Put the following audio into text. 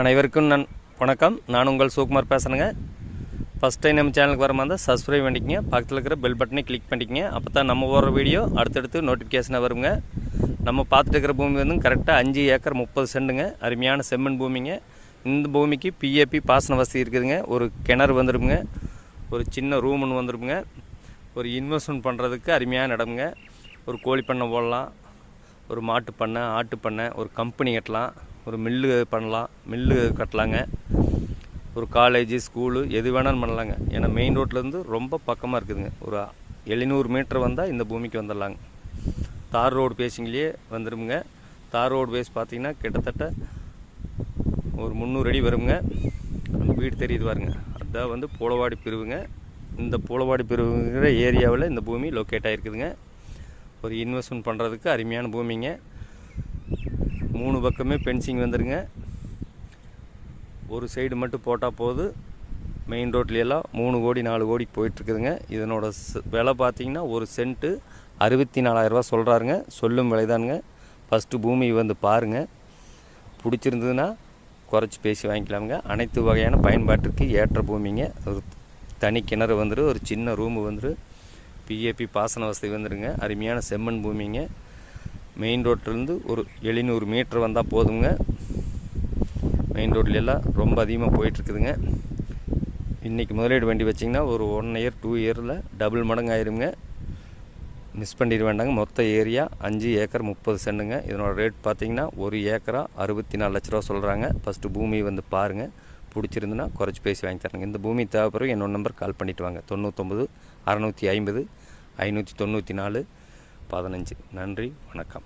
அனைவருக்கும் நன் வணக்கம். நான் உங்கள் சுகுமார் பேசுகிறேங்க ஃபஸ்ட் டைம் நம்ம சேனலுக்கு வர மாதிரி சப்ஸ்கிரைப் பண்ணிக்கங்க. பக்கத்தில் இருக்கிற பெல் பட்டனை கிளிக் பண்ணிக்கங்க. அப்போ தான் நம்ம போடுற வீடியோ அடுத்தடுத்து நோட்டிஃபிகேஷனாக வருங்க. நம்ம பார்த்துட்டு இருக்கிற பூமி வந்து கரெக்டாக அஞ்சு ஏக்கர் முப்பது செண்டுங்க. அருமையான செம்மண் பூமிங்க. இந்த பூமிக்கு பிஏபி பாசன வசதி இருக்குதுங்க. ஒரு கிணறு வந்துடுங்க ஒரு சின்ன ரூம் ஒன்று வந்துடுங்க ஒரு இன்வெஸ்ட்மெண்ட் பண்ணுறதுக்கு அருமையான இடமுங்க. ஒரு கோழி பண்ணை போடலாம். ஒரு மாட்டு பண்ணை ஆட்டு பண்ணை ஒரு கம்பெனி கட்டலாம். ஒரு மில்லு பண்ணலாம் மில்லு கட்டலாங்க. ஒரு காலேஜு ஸ்கூலு எது வேணாலும் பண்ணலாங்க. ஏன்னா மெயின் ரோட்லேருந்து ரொம்ப பக்கமாக இருக்குதுங்க. ஒரு எழுநூறு மீட்டர் வந்தால் இந்த பூமிக்கு வந்துடலாங்க. தார் ரோடு பேசிங்களே வந்துடுங்க தார் ரோடு பேஸ் பார்த்தீங்கன்னா கிட்டத்தட்ட ஒரு முந்நூறு அடி வருங்க அந்த வீடு தெரியுது பாருங்க. அதுதான் வந்து பூலவாடி பிரிவுங்க. இந்த பூலவாடி பிரிவுங்கிற ஏரியாவில் இந்த பூமி லொக்கேட் ஆகிருக்குதுங்க ஒரு இன்வெஸ்ட்மெண்ட் பண்ணுறதுக்கு அருமையான பூமிங்க. மூணு பக்கமே பென்சிங் வந்துருங்க. ஒரு சைடு மட்டும் போட்டால் போது மெயின் ரோட்லையெல்லாம் மூணு கோடி நாலு கோடி போயிட்டுருக்குதுங்க. இதனோட ச- விலை பார்த்திங்கன்னா ஒரு சென்ட்டு அறுபத்தி நாலாயிரரூவா சொல்கிறாருங்க சொல்லும் விலைதானுங்க. ஃபஸ்ட்டு பூமி வந்து பாருங்கள் பிடிச்சிருந்ததுன்னா குறைச்சி பேசி வாங்கிக்கலாமுங்க. அனைத்து வகையான பயன்பாட்டிற்கு ஏற்ற பூமிங்க. ஒரு தனி கிணறு வந்துடும் ஒரு சின்ன ரூமு வந்துடும் பிஏபி பாசன வசதி வந்துடுங்க அருமையான செம்மண் பூமிங்க. மெயின் ரோட்லேருந்து ஒரு எழுநூறு மீட்டர் வந்தால் போதுங்க மெயின் ரோட்ல எல்லாம் ரொம்ப அதிகமாக போயிட்டுருக்குதுங்க. இன்றைக்கி முதலீடு வண்டி வச்சிங்கன்னா ஒரு ஒன் இயர் டூ இயரில் டபுள் மடங்கு ஆயிருங்க மிஸ் பண்ணிட வேண்டாங்க. மொத்த ஏரியா அஞ்சு ஏக்கர் முப்பது சென்டுங்க. இதனோட ரேட் பார்த்திங்கன்னா ஒரு ஏக்கரா அறுபத்தி நாலு லட்ச ரூபா சொல்கிறாங்க ஃபஸ்ட்டு பூமி வந்து பாருங்கள் பிடிச்சிருந்துன்னா குறைச்சி பேசி வாங்கி தரேங்க. இந்த பூமி தேவைப்படுற என்னோட நம்பர் கால் பண்ணிவிட்டு வாங்க. தொண்ணூற்றொம்பது அறநூற்றி ஐம்பது ஐநூற்றி தொண்ணூற்றி நாலு பதினஞ்சு. நன்றி வணக்கம்.